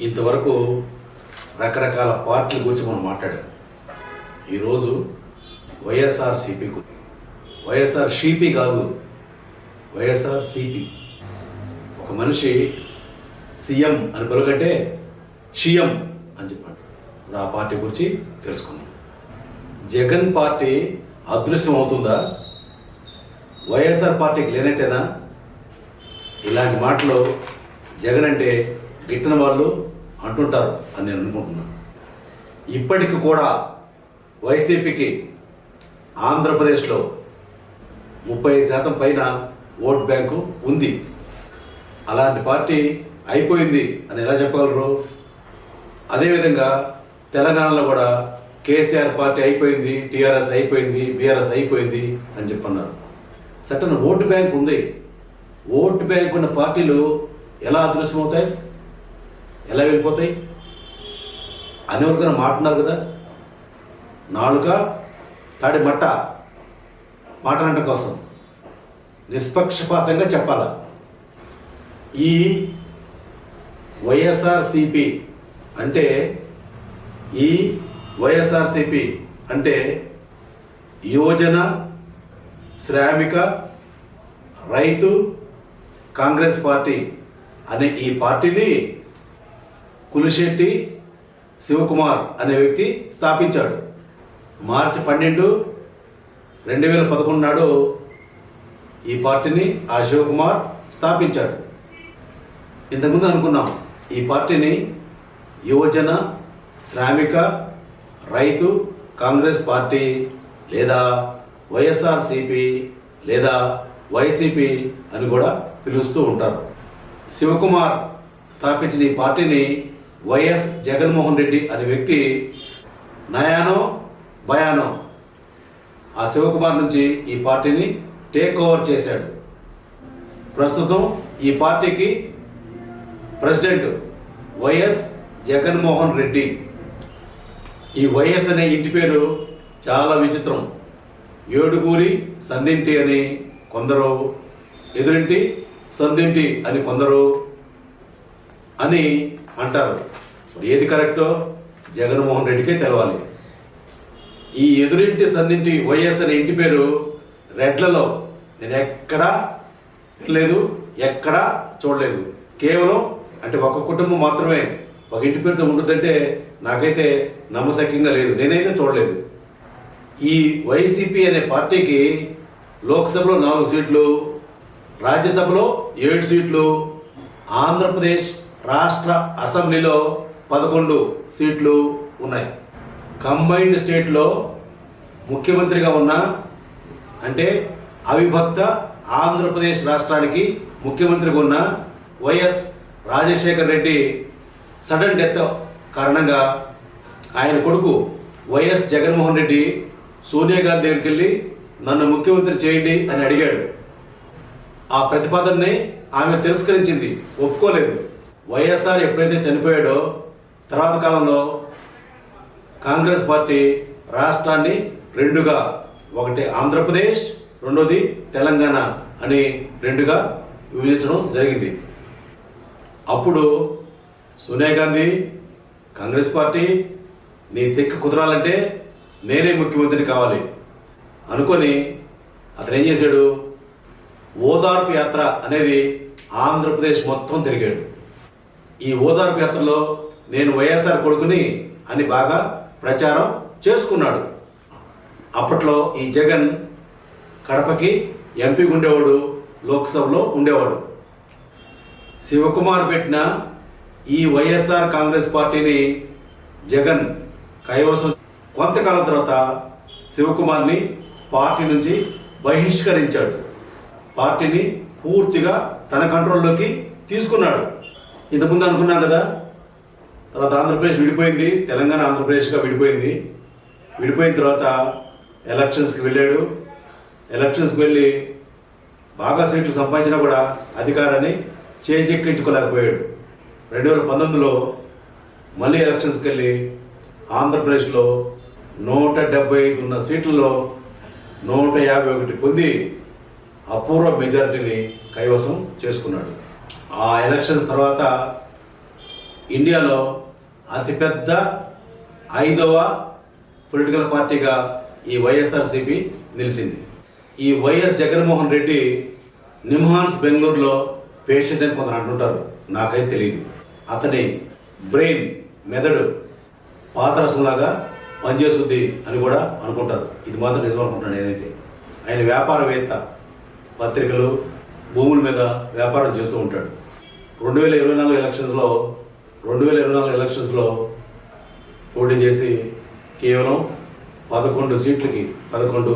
ఇంతవరకు రకరకాల పార్టీల గురించి మనం మాట్లాడాం. ఈరోజు వైఎస్ఆర్ సిపి వైఎస్ఆర్ సిపి కాదు వైఎస్ఆర్ సిపి. ఒక మనిషి సీఎం అని పిలకంటే షిఎం అని చెప్పాడు. ఇప్పుడు ఆ పార్టీ గురించి తెలుసుకుందాం. జగన్ పార్టీ అదృశ్యం అవుతుందా? వైఎస్ఆర్ పార్టీకి లేనట్టేనా? ఇలాంటి మాటలు జగన్ అంటే గిట్టిన వాళ్ళు అంటుంటారు అని నేను అనుకుంటున్నాను ఇప్పటికి కూడా వైసీపీకి ఆంధ్రప్రదేశ్లో ముప్పై ఐదు శాతం పైన ఓట్ బ్యాంకు ఉంది. అలాంటి పార్టీ అయిపోయింది అని ఎలా చెప్పగలరు? అదేవిధంగా తెలంగాణలో కూడా కేసీఆర్ పార్టీ అయిపోయింది టీఆర్ఎస్ అయిపోయింది బీఆర్ఎస్ అయిపోయింది అని చెప్పన్నారు. సటన్ ఓటు బ్యాంక్ ఉంది. ఓటు బ్యాంక్ ఉన్న పార్టీలు ఎలా అదృశ్యమవుతాయి? ఎలా వెళ్ళిపోతాయి? అనేవరకైనా వరకు మాట్లాడారు కదా? నాలుక తాడి మట్ట మాట్లాడటం కోసం నిష్పక్షపాతంగా చెప్పాల? ఈ వైఎస్ఆర్సిపి అంటే ఈ వైఎస్ఆర్సిపి అంటే యువజన శ్రామిక రైతు కాంగ్రెస్ పార్టీ అనే ఈ పార్టీని కులిశెట్టి శివకుమార్ అనే వ్యక్తి స్థాపించాడు. మార్చి పన్నెండు రెండు వేల పదకొండు నాడు ఈ పార్టీని ఆ శివకుమార్ స్థాపించాడు. ఇంతకుముందు అనుకున్నాం ఈ పార్టీని యువజన శ్రామిక రైతు కాంగ్రెస్ పార్టీ లేదా వైఎస్ఆర్సిపి లేదా వైసీపీ అని కూడా పిలుస్తూ ఉంటారు. శివకుమార్ స్థాపించిన ఈ పార్టీని వైఎస్ జగన్మోహన్ రెడ్డి అనే వ్యక్తి నయానో భయానో ఆ శివకుమార్ నుంచి ఈ పార్టీని టేక్ ఓవర్ చేశాడు. ప్రస్తుతం ఈ పార్టీకి ప్రెసిడెంట్ వైఎస్ జగన్మోహన్ రెడ్డి. ఈ వైఎస్ అనే ఇంటి పేరు చాలా విచిత్రం. ఏడుగురి సందింటి అని కొందరు ఎదురింటి సందింటి అని కొందరు అని అంటారు. మరి ఏది కరెక్టో జగన్మోహన్ రెడ్డికే తెలవాలి. ఈ ఎదురింటి సందింటి వైఎస్ అనే ఇంటి పేరు రెడ్లలో నేను ఎక్కడా లేదు ఎక్కడా చూడలేదు. కేవలం అంటే ఒక కుటుంబం మాత్రమే ఒక ఇంటి పేరుతో ఉంటుందంటే నాకైతే నమ్మశక్యంగా లేదు. నేనైతే చూడలేదు. ఈ వైసీపీ అనే పార్టీకి లోక్సభలో నాలుగు సీట్లు రాజ్యసభలో ఏడు సీట్లు ఆంధ్రప్రదేశ్ రాష్ట్ర అసెంబ్లీలో పదకొండు సీట్లు ఉన్నాయి. కంబైన్డ్ స్టేట్లో ముఖ్యమంత్రిగా ఉన్న అంటే అవిభక్త ఆంధ్రప్రదేశ్ రాష్ట్రానికి ముఖ్యమంత్రిగా ఉన్న YS Rajasekhar Reddy sudden death కారణంగా ఆయన కొడుకు వైఎస్ జగన్మోహన్ రెడ్డి సోనియా గాంధీ దగ్గరికి వెళ్ళి నన్ను ముఖ్యమంత్రి చేయండి అని అడిగాడు. ఆ ప్రతిపాదనని ఆమె తిరస్కరించింది. ఒప్పుకోలేదు. వైఎస్ఆర్ ఎప్పుడైతే చనిపోయాడో తర్వాత కాలంలో కాంగ్రెస్ పార్టీ రాష్ట్రాన్ని రెండుగా ఒకటి ఆంధ్రప్రదేశ్ రెండోది తెలంగాణ అని రెండుగా విభజించడం జరిగింది. అప్పుడు సోనియా గాంధీ కాంగ్రెస్ పార్టీ నీ తెక్క కుదరాలంటే నేనే ముఖ్యమంత్రి కావాలి అనుకొని అతను ఏం చేశాడు? ఓదార్పు యాత్ర అనేది ఆంధ్రప్రదేశ్ మొత్తం తిరిగాడు. ఈ ఓదార్పు యాత్రలో నేను వైఎస్ఆర్ కొడుకుని అని బాగా ప్రచారం చేసుకున్నాడు. అప్పట్లో ఈ జగన్ కడపకి ఎంపీ ఉండేవాడు లోక్సభలో ఉండేవాడు. శివకుమార్ పెట్టిన ఈ వైఎస్ఆర్ కాంగ్రెస్ పార్టీని జగన్ కైవసం కొంతకాలం తర్వాత శివకుమార్ని పార్టీ నుంచి బహిష్కరించాడు. పార్టీని పూర్తిగా తన కంట్రోల్లోకి తీసుకున్నాడు. ఇంతకుముందు అనుకున్నాం కదా తర్వాత ఆంధ్రప్రదేశ్ విడిపోయింది తెలంగాణ ఆంధ్రప్రదేశ్గా విడిపోయింది. విడిపోయిన తర్వాత ఎలక్షన్స్కి వెళ్ళాడు. ఎలక్షన్స్కి వెళ్ళి బాగా సీట్లు సంపాదించినా కూడా అధికారాన్ని చేజెక్కించుకోలేకపోయాడు రెండు వేల పంతొమ్మిదిలో మళ్ళీ ఎలక్షన్స్కి వెళ్ళి ఆంధ్రప్రదేశ్లో నూట డెబ్బై ఐదు ఉన్న సీట్లలో నూట యాభై ఒకటి పొంది అపూర్వ మెజారిటీని కైవసం చేసుకున్నాడు. ఆ ఎలక్షన్స్ తర్వాత ఇండియాలో అతిపెద్ద ఐదవ పొలిటికల్ పార్టీగా ఈ వైఎస్ఆర్సీపీ నిలిచింది. ఈ వైఎస్ జగన్మోహన్ రెడ్డి నిమ్హాన్స్ బెంగళూరులో పేషెంట్ అని కొందరు అంటుంటారు. నాకైతే తెలియదు అతని బ్రెయిన్ మెదడు పాతరసంలాగా పనిచేస్తుంది అని కూడా అనుకుంటారు. ఇది మాత్రం నిజం అనుకుంటాను నేనైతే. ఆయన వ్యాపారవేత్త పత్రికలు భూముల మీద వ్యాపారం చేస్తూ ఉంటాడు. రెండు వేల ఇరవై నాలుగు ఎలక్షన్స్లో రెండు వేల ఇరవై నాలుగు ఎలక్షన్స్లో పోటీ చేసి కేవలం పదకొండు సీట్లకి పదకొండు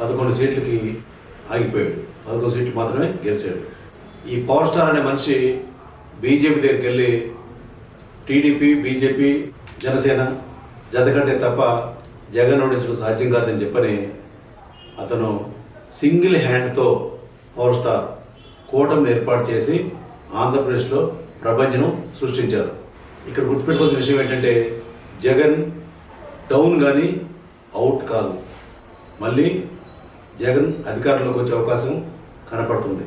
పదకొండు సీట్లకి ఆగిపోయాడు. పదకొండు సీట్లు మాత్రమే గెలిచాడు. ఈ పవర్ స్టార్ అనే మనిషి బీజేపీ దగ్గరికి వెళ్ళి టీడీపీ బీజేపీ జనసేన జతకంటే తప్ప జగన్ ఓడించడం సాధ్యం కాదని చెప్పని అతను సింగిల్ హ్యాండ్తో పవర్ స్టార్ కూటమి ఏర్పాటు చేసి ఆంధ్రప్రదేశ్లో ప్రపంచం సృష్టించారు. ఇక్కడ గుర్తుపెట్టుకోవాల్సిన విషయం ఏంటంటే జగన్ డౌన్ కానీ అవుట్ కాదు. మళ్ళీ జగన్ అధికారంలోకి వచ్చే అవకాశం కనపడుతుంది.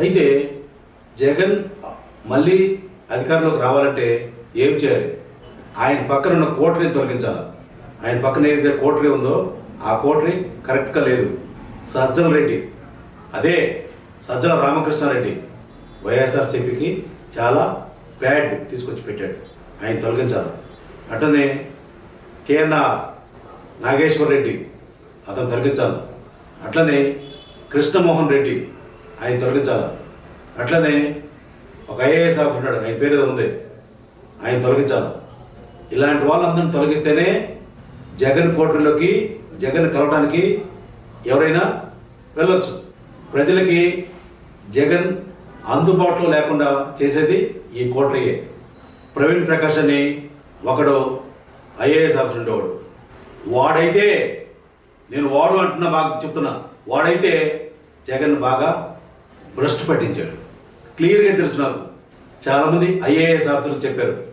అయితే జగన్ మళ్ళీ అధికారంలోకి రావాలంటే ఏం చేయాలి? ఆయన పక్కన ఉన్న కోటరీని తొలగించాలి? ఆయన పక్కన ఏదైతే కోటరీ ఉందో ఆ కోటరీ కరెక్ట్గా లేదు. సజ్జల రెడ్డి అదే సజ్జల రామకృష్ణారెడ్డి వైఎస్ఆర్సీపీకి చాలా బ్యాడ్ తీసుకొచ్చి పెట్టాడు. ఆయన తొలగించాలి. అట్లనే కేఎన్ నాగేశ్వర్ రెడ్డి అతను తొలగించాలి. అట్లనే కృష్ణమోహన్ రెడ్డి ఆయన తొలగించాలి. అట్లనే ఒక ఐఏఎస్ ఆఫీసర్ ఉన్నాడు. ఆయన పేరు ఏదో ఉంది. ఆయన తొలగించాలి. ఇలాంటి వాళ్ళందరిని తొలగిస్తేనే జగన్ కోటరీలోకి జగన్ కలవడానికి ఎవరైనా వెళ్ళొచ్చు. ప్రజలకి జగన్ అందుబాటులో లేకుండా చేసేది ఈ కోటరీయే ప్రవీణ్ ప్రకాష్ అని ఒకడు ఐఏఎస్ ఆఫీసర్ ఉండేవాడు. వాడైతే నేను వాడు అంటున్నా బాగా చెప్తున్నా. వాడైతే జగన్ బాగా భ్రష్టు పట్టించాడు. క్లియర్గా తెలుసు నాకు. చాలామంది ఐఏఎస్ ఆఫీసర్లు చెప్పారు.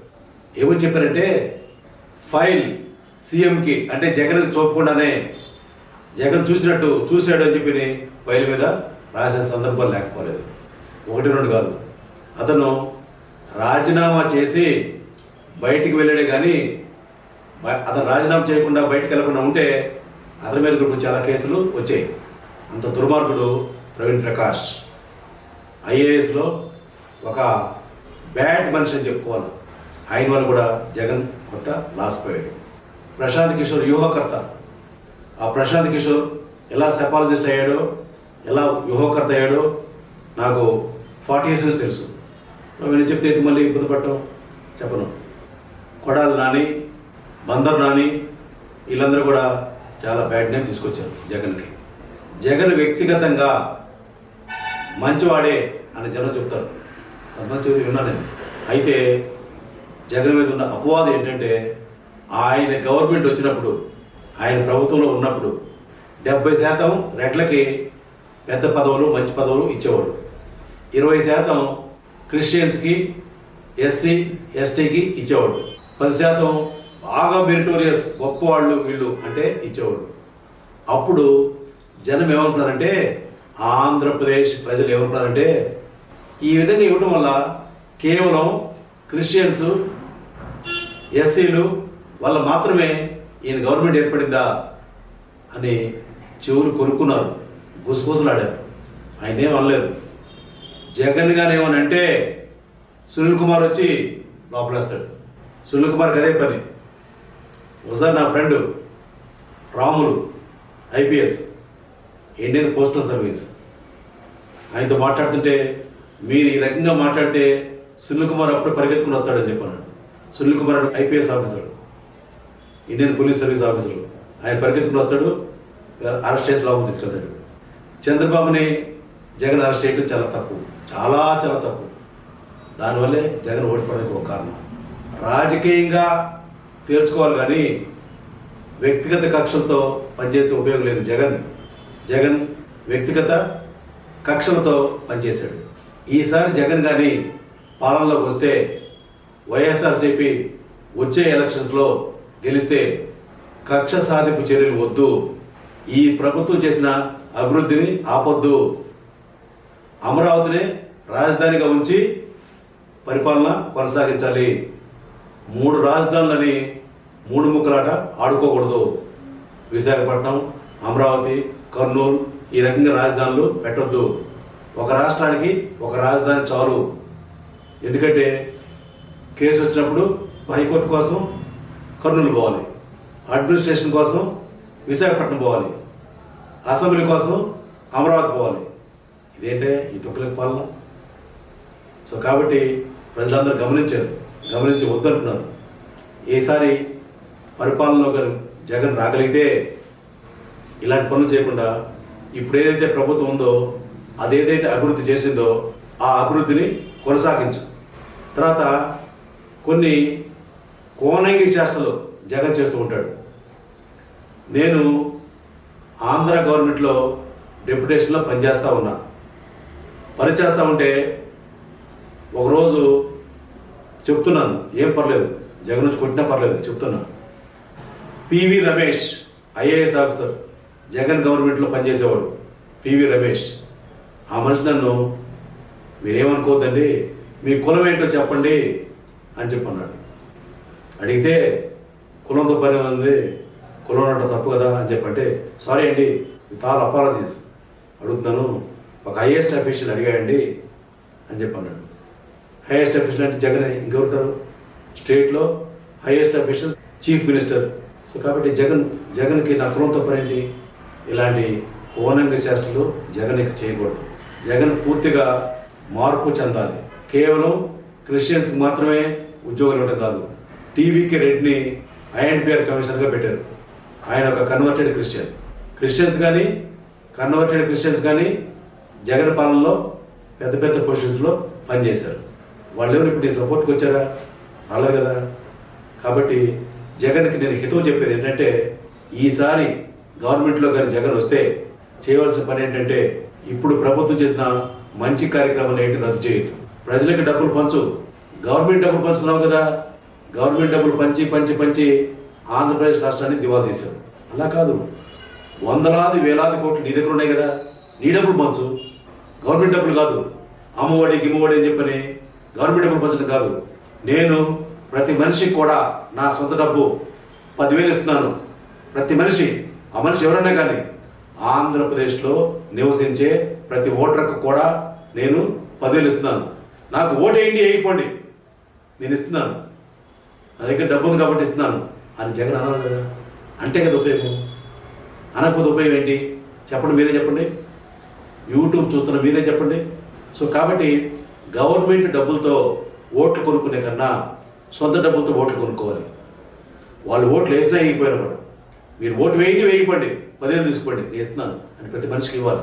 ఏమని చెప్పారంటే ఫైల్ సీఎంకి అంటే జగన్కి చూపకుండానే జగన్ చూసినట్టు చూశాడు అని చెప్పి ఫైల్ మీద రాసే సందర్భాలు లేకపోలేదు. ఒకటి రెండు కాదు. అతను రాజీనామా చేసి బయటికి వెళ్ళాడే కానీ అతను రాజీనామా చేయకుండా బయటకు వెళ్ళకుండా ఉంటే అతని మీద కూడా చాలా కేసులు వచ్చాయి. అంత దుర్మార్గుడు ప్రవీణ్ ప్రకాష్. ఐఏఎస్లో ఒక బ్యాడ్ మనిషి అని చెప్పుకోవాలి. ఆయన వల్ల కూడా జగన్ కొత్త లాస్ పోయాడు. ప్రశాంత్ కిషోర్ వ్యూహకర్త. ఆ ప్రశాంత్ కిషోర్ ఎలా సెపాలజిస్ట్ అయ్యాడో ఎలా వ్యూహకర్త అయ్యాడో నాకు ఫార్టీ ఇయర్స్ నుంచి తెలుసు. నేను చెప్తే ఇది మళ్ళీ ఇబ్బంది పడటం? చెప్పను. కొడాలి నాని బందర్ నాని వీళ్ళందరూ కూడా చాలా బ్యాడ్ నేమ్ తీసుకొచ్చారు జగన్కి. జగన్ వ్యక్తిగతంగా మంచివాడే అని జనం చెప్తారు. అది మంచి విన్నాను నేను. అయితే జగన్ మీద ఉన్న అపవాదం ఏంటంటే ఆయన గవర్నమెంట్ వచ్చినప్పుడు ఆయన ప్రభుత్వంలో ఉన్నప్పుడు డెబ్బై శాతం రెడ్లకి పెద్ద పదవులు మంచి పదవులు ఇచ్చేవాడు. ఇరవై శాతం క్రిస్టియన్స్కి ఎస్సీ ఎస్టీకి ఇచ్చేవాడు. పది శాతం బాగా మెరిటోరియస్ గొప్పవాళ్ళు వీళ్ళు అంటే ఇచ్చేవాడు. అప్పుడు జనం ఏమనుకున్నారంటే ఆంధ్రప్రదేశ్ ప్రజలు ఏమనుకున్నారంటే ఈ విధంగా ఇవ్వడం వల్ల కేవలం క్రిస్టియన్స్ ఎస్సీలు వల్ల మాత్రమే ఈయన గవర్నమెంట్ ఏర్పడిందా అని చెవులు కొనుక్కున్నారు గుసగుసలాడారు. ఆయన ఏం అనలేదు. జగన్ గారు ఏమనంటే సునీల్ కుమార్ వచ్చి లోపలేస్తాడు. సునీల్ కుమార్కి అదే పని. ఒకసారి నా friend Ramulu IPS Indian postal service. ఆయనతో మాట్లాడుతుంటే మీరు ఈ రకంగా మాట్లాడితే సునీల్ కుమార్ అప్పుడు పరిగెత్తుకుని వస్తాడని చెప్పాను. Sunil Kumar IPS officer. Indian police service officer. ఆయన పరిగెత్తుకుని వస్తాడు అరెస్ట్ చేసి లోపల తీసుకెళ్తాడు. చంద్రబాబుని జగన్ అరెస్ట్ చేయడం చాలా తప్పు. చాలా చాలా తప్పు. దానివల్లే జగన్ ఓడిపోవడానికి ఒక కారణం. రాజకీయంగా తీర్చుకోవాలి కానీ వ్యక్తిగత కక్షలతో పనిచేస్తే ఉపయోగం లేదు జగన్. జగన్ వ్యక్తిగత కక్షలతో పనిచేశాడు. ఈసారి జగన్ కానీ పాలనలోకి వస్తే వైఎస్ఆర్సీపీ వచ్చే ఎలక్షన్స్లో గెలిస్తే కక్ష సాధింపు చర్యలు వద్దు. ఈ ప్రభుత్వం చేసిన అభివృద్ధిని ఆపొద్దు. అమరావతిని రాజధానిగా ఉంచి పరిపాలన కొనసాగించాలి. మూడు రాజధానులని మూడు ముక్కలాట ఆడుకోకూడదు. విశాఖపట్నం అమరావతి కర్నూలు ఈ రకంగా రాజధానులు పెట్టొద్దు. ఒక రాష్ట్రానికి ఒక రాజధాని చాలు. ఎందుకంటే కేసు వచ్చినప్పుడు హైకోర్టు కోసం కర్నూలు పోవాలి. అడ్మినిస్ట్రేషన్ కోసం విశాఖపట్నం పోవాలి. అసెంబ్లీ కోసం అమరావతి పోవాలి. ఇదేంటే ఈ తొక్కలకు పాలన? సో కాబట్టి ప్రజలందరూ గమనించారు. గమనించి వద్దంటున్నారు ఈసారి పరిపాలనలో కానీ జగన్ రాగలిగితే ఇలాంటి పనులు చేయకుండా ఇప్పుడు ఏదైతే ప్రభుత్వం ఉందో అదేదైతే అభివృద్ధి చేసిందో ఆ అభివృద్ధిని కొనసాగించు. తర్వాత కొన్ని కోనంగి చేష్టలు జగన్ చేస్తూ ఉంటాడు. నేను ఆంధ్ర గవర్నమెంట్లో డెప్యుటేషన్లో పనిచేస్తూ ఉన్నా. పనిచేస్తూ ఉంటే ఒకరోజు చెప్తున్నాను ఏం పర్లేదు జగన్ నుంచి కొట్టినా పర్లేదు చెప్తున్నా. PV Ramesh IAS officer Jagan గవర్నమెంట్లో పనిచేసేవాడు పివి రమేష్. ఆ మనిషి నన్ను మీరేమనుకోవద్దండి మీ కులం ఏంటో చెప్పండి అని చెప్పన్నాడు. అడిగితే కులంతో పని ఉంది కులం అంటే తప్పు కదా అని చెప్పంటే సారీ అండి తాల్ అపాలజీస్. అడుగుతున్నాను ఒక హైయెస్ట్ అఫీషియల్ అడిగాయండి అని చెప్పన్నాడు. హైయెస్ట్ అఫీషియల్ అంటే జగన్ ఇంకెవరుంటారు? స్టేట్లో highest official chief minister. So కాబట్టి జగన్ జగన్కి నా కులంతో పని ఏంటి? ఇలాంటి ఓనంగ శాస్త్రులు జగన్ చేయకూడదు. జగన్ పూర్తిగా మార్పు చెందాలి. కేవలం క్రిస్టియన్స్ మాత్రమే ఉద్యోగాలు ఇవ్వడం కాదు. టీవీకి రెడ్ని ఐఎన్పిఆర్ కమిషనర్గా పెట్టారు. ఆయన ఒక కన్వర్టెడ్ క్రిస్టియన్ క్రిస్టియన్స్ కానీ కన్వర్టెడ్ క్రిస్టియన్స్ కానీ జగన్ పాలనలో పెద్ద పెద్ద పొజిషన్స్లో పనిచేశారు. వాళ్ళు ఎవరు ఇప్పుడు నీ సపోర్ట్కి వచ్చారా? రాలేదు కదా. కాబట్టి జగన్కి నేను హితవు చెప్పేది ఏంటంటే ఈసారి గవర్నమెంట్లో కానీ జగన్ వస్తే చేయవలసిన పని ఏంటంటే ఇప్పుడు ప్రభుత్వం చేసిన మంచి కార్యక్రమాలు ఏంటి రద్దు చేయొద్దు. ప్రజలకు డబ్బులు పంచు. గవర్నమెంట్ డబ్బులు పంచుతున్నావు కదా. గవర్నమెంట్ డబ్బులు పంచి పంచి పంచి ఆంధ్రప్రదేశ్ రాష్ట్రాన్ని దివాలా తీశారు. అలా కాదు వందలాది వేలాది కోట్లు నీ దగ్గర ఉన్నాయి కదా నీ డబ్బులు పంచు. గవర్నమెంట్ డబ్బులు కాదు అమ్మఒడి గిమ్మఒడి అని చెప్పని గవర్నమెంట్ డబ్బులు పంచడం కాదు. నేను ప్రతి మనిషికి కూడా నా సొంత డబ్బు పదివేలు ఇస్తున్నాను. ప్రతి మనిషి ఆ మనిషి ఎవరైనా కానీ ఆంధ్రప్రదేశ్లో నివసించే ప్రతి ఓటర్కు కూడా నేను పదివేలు ఇస్తున్నాను. నాకు ఓటు వేయండి వేయిపోండి నేను ఇస్తున్నాను. నా దగ్గర డబ్బు ఉంది కాబట్టి ఇస్తున్నాను. అని జగన్ అన్నారు కదా. అంటే కదా ఉపయోగం? అనకపోతే ఉపయోగం ఏంటి? చెప్పండి మీరే చెప్పండి. యూట్యూబ్ చూస్తున్న మీరే చెప్పండి. సో కాబట్టి గవర్నమెంట్ డబ్బులతో ఓట్లు కొనుక్కునే కన్నా సొంత డబ్బులతో ఓట్లు కొనుక్కోవాలి. వాళ్ళు ఓట్లు వేసినా వేయకపోయినా కూడా. మీరు ఓటు వేయండి వేయకండి పదివేలు తీసుకోండి. నేను ఇస్తున్నాను అని ప్రతి మనిషికి ఇవ్వాలి.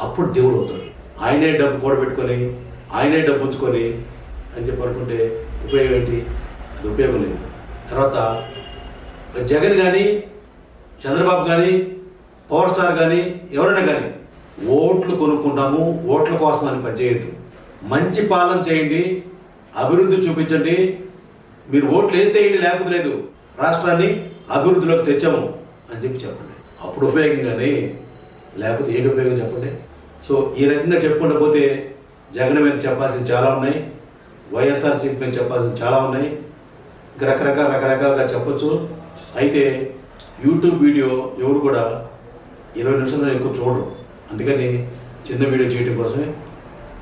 అప్పుడు దేవుడు అవుతాడు. ఆయనే డబ్బు కూడబెట్టుకొని ఆయనే డబ్బు ఉంచుకొని అని చెప్పి అనుకుంటే ఉపయోగం ఏంటి? అది ఉపయోగం లేదు. తర్వాత జగన్ కానీ చంద్రబాబు కానీ పవర్ స్టార్ కానీ ఎవరైనా కానీ ఓట్లు కొనుక్కుంటాము ఓట్ల కోసం అని పనిచేయద్దు. మంచి పాలన చేయండి అభివృద్ధి చూపించండి. మీరు ఓట్లు వేస్తే లేకపోతే లేదు. రాష్ట్రాన్ని అభివృద్ధిలోకి తెచ్చాము అని చెప్పి చెప్పండి. అప్పుడు ఉపయోగం కానీ లేకపోతే ఏంటి ఉపయోగం చెప్పండి? సో ఈ రకంగా చెప్పుకుంటూ పోతే జగన్ మీద చెప్పాల్సింది చాలా ఉన్నాయి. వైఎస్ఆర్సీపీ మీద చెప్పాల్సింది చాలా ఉన్నాయి. ఇంకా రకరకాల రకరకాలుగా చెప్పొచ్చు. అయితే యూట్యూబ్ వీడియో ఎవరు కూడా ఇరవై నిమిషాలు ఎక్కువ చూడరు. అందుకని చిన్న వీడియో చేయడం కోసమే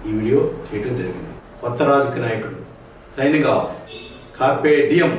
ఈ వీడియో చేయడం జరిగింది. కొత్త రాజకీయ నాయకుడు సైనింగ్ ఆఫ్ కార్పే డిఎం